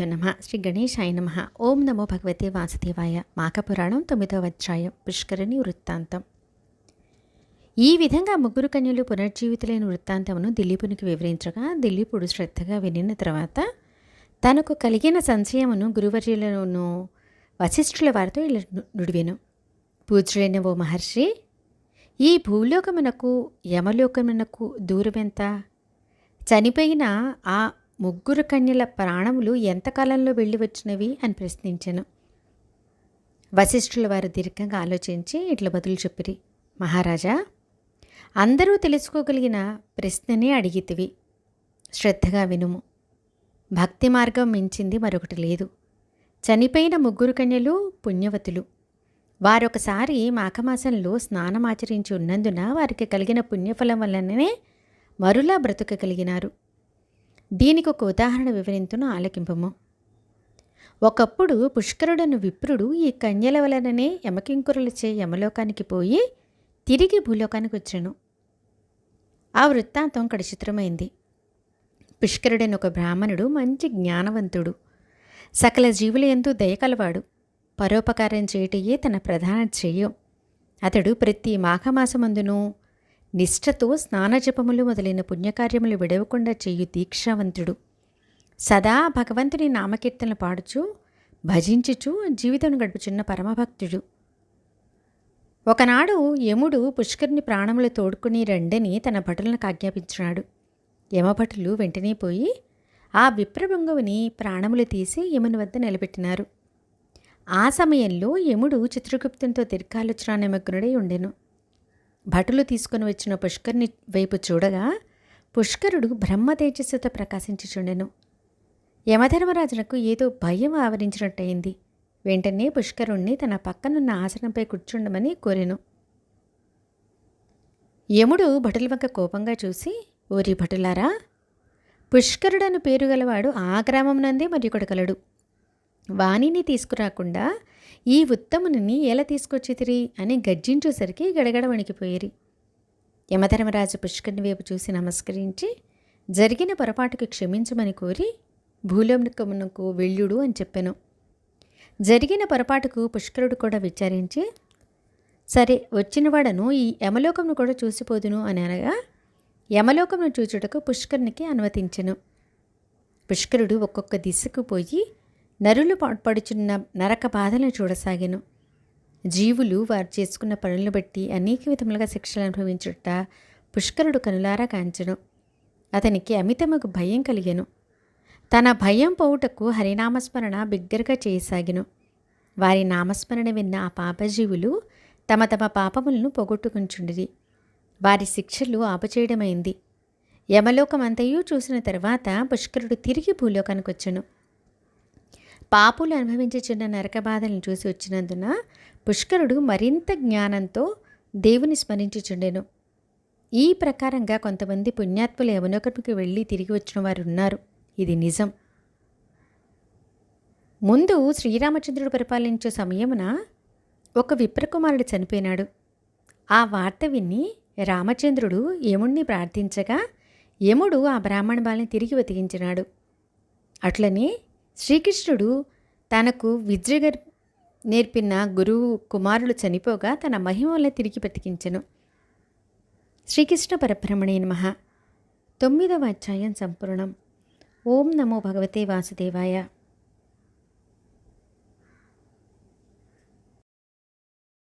గురుభ్యో నమ. శ్రీ గణేశాయ నమ. ఓం నమో భగవతే వాసుదేవాయ. మాకపురాణం తొమ్మిదవ అధ్యాయం. పుష్కరిణి వృత్తాంతం. ఈ విధంగా ముగ్గురు కన్యలు పునర్జీవితులైన వృత్తాంతమును దిలీపునికి వివరించగా దిలీపుడు శ్రద్ధగా వినిన తర్వాత తనకు కలిగిన సంశయమును గురువర్యులను వశిష్ఠుల వారితో ఇలా నుడివెను. పూజ్యులైన ఓ మహర్షి ఈ భూలోకమునకు యమలోకమునకు దూరమెంత? చనిపోయిన ఆ ముగ్గురు కన్యల ప్రాణములు ఎంతకాలంలో వెళ్ళి వచ్చినవి అని ప్రశ్నించాను. వశిష్ఠుల వారు దీర్ఘంగా ఆలోచించి ఇట్లా బదులు చెప్పిరి. మహారాజా అందరూ తెలుసుకోగలిగిన ప్రశ్ననే అడిగితివి. శ్రద్ధగా వినుము. భక్తి మార్గం మించింది మరొకటి లేదు. చనిపోయిన ముగ్గురు కన్యలు పుణ్యవతులు. వారొకసారి మాఘమాసంలో స్నానమాచరించి ఉన్నందున వారికి కలిగిన పుణ్యఫలం వల్లనే మరులా బ్రతుకగలిగినారు. దీనికి ఒక ఉదాహరణ వివరింతును ఆలకింపము. ఒకప్పుడు పుష్కరుడను విప్రుడు ఈ కన్యల వలననే యమకింకురులచే యమలోకానికి పోయి తిరిగి భూలోకానికి వచ్చాను ఆ వృత్తాంతం కడిచిత్రమైంది పుష్కరుడైన ఒక బ్రాహ్మణుడు మంచి జ్ఞానవంతుడు. సకల జీవుల ఎందు దయకలవాడు. పరోపకారం చేయటయే తన ప్రధాన చేయం అతడు ప్రతి మాఘమాసమందును నిష్ఠతో స్నానజపములు మొదలైన పుణ్యకార్యములు విడవకుండా చేయు దీక్షావంతుడు. సదా భగవంతుని నామకీర్తనలు పాడుచు భజించుచు జీవితం గడుపుచున్న పరమభక్తుడు. ఒకనాడు యముడు పుష్కరుని ప్రాణములు తోడుకుని రండని తన భటులను ఆజ్ఞాపించినాడు. యమభటులు వెంటనే పోయి ఆ విప్రభంగువుని ప్రాణములు తీసి యముని వద్ద నిలబెట్టినారు. ఆ సమయంలో యముడు చిత్రగుప్తునితో దీర్ఘాలోచన నిమగ్నుడై ఉండెను. భటులు తీసుకుని వచ్చిన పుష్కరుని వైపు చూడగా పుష్కరుడు బ్రహ్మ తేజస్సుతో ప్రకాశించుచుండెను యమధర్మరాజునకు ఏదో భయం ఆవరించినట్టయింది. వెంటనే పుష్కరుణ్ణి తన పక్కనున్న ఆసనంపై కూర్చుండమని కోరెను. యముడు భటుల వంక కోపంగా చూసి ఓరి భటులారా పుష్కరుడను పేరుగలవాడు ఆ గ్రామం నందే మరి కొడగలడు వాణిని తీసుకురాకుండా ఈ ఉత్తముని ఎలా తీసుకొచ్చితిరి అని గర్జించేసరికి గడగడ వణికిపోయిరి. యమధర్మరాజు పుష్కరుని వైపు చూసి నమస్కరించి జరిగిన పొరపాటుకు క్షమించమని కోరి భూలోకమునకు వెళ్ళుడు అని చెప్పాను. జరిగిన పొరపాటుకు పుష్కరుడు కూడా విచారించి సరే వచ్చినవాడను ఈ యమలోకమును కూడా చూసిపోదును అని అనగా యమలోకమును చూచుటకు పుష్కరునికి అనుమతించెను. పుష్కరుడు ఒక్కొక్క దిశకు పోయి నరులు పాటుపడుచున్న నరక బాధలను చూడసాగాను. జీవులు వారు చేసుకున్న పనులను బట్టి అనేక విధములుగా శిక్షలు అనుభవించుట పుష్కరుడు కనులారా కాంచెను. అతనికి అమితముకు భయం కలిగాను. తన భయం పోవుటకు హరినామస్మరణ బిగ్గరగా చేయసాగాను. వారి నామస్మరణ విన్న ఆ పాపజీవులు తమ తమ పాపములను పోగొట్టుకుంచుండిరి. వారి శిక్షలు ఆపచేయడమైంది. యమలోకమంతయూ చూసిన తర్వాత పుష్కరుడు తిరిగి భూలోకానికి వచ్చాను పాపులు అనుభవించుచున్న నరక బాధలను చూసి వచ్చినందున పుష్కరుడు మరింత జ్ఞానంతో దేవుని స్మరించుచుండెను. ఈ ప్రకారంగా కొంతమంది పుణ్యాత్ములు యమునొకటికి వెళ్ళి తిరిగి వచ్చిన వారు ఉన్నారు. ఇది నిజం. ముందు శ్రీరామచంద్రుడు పరిపాలించే సమయమున ఒక విప్రకుమారుడు చనిపోయినాడు. ఆ వార్త విని రామచంద్రుడు యముణ్ణి ప్రార్థించగా యముడు ఆ బ్రాహ్మణ బాలని తిరిగి వెతికించినాడు అట్లనే శ్రీకృష్ణుడు తనకు విద్య నేర్పిన గురువు కుమారుడు చనిపోగా తన మహిమ వల్ల తిరిగి బతికించెను శ్రీకృష్ణ పరబ్రహ్మణే నమ. తొమ్మిదవ అధ్యాయం సంపూర్ణం. ఓం నమో భగవతే వాసుదేవాయ.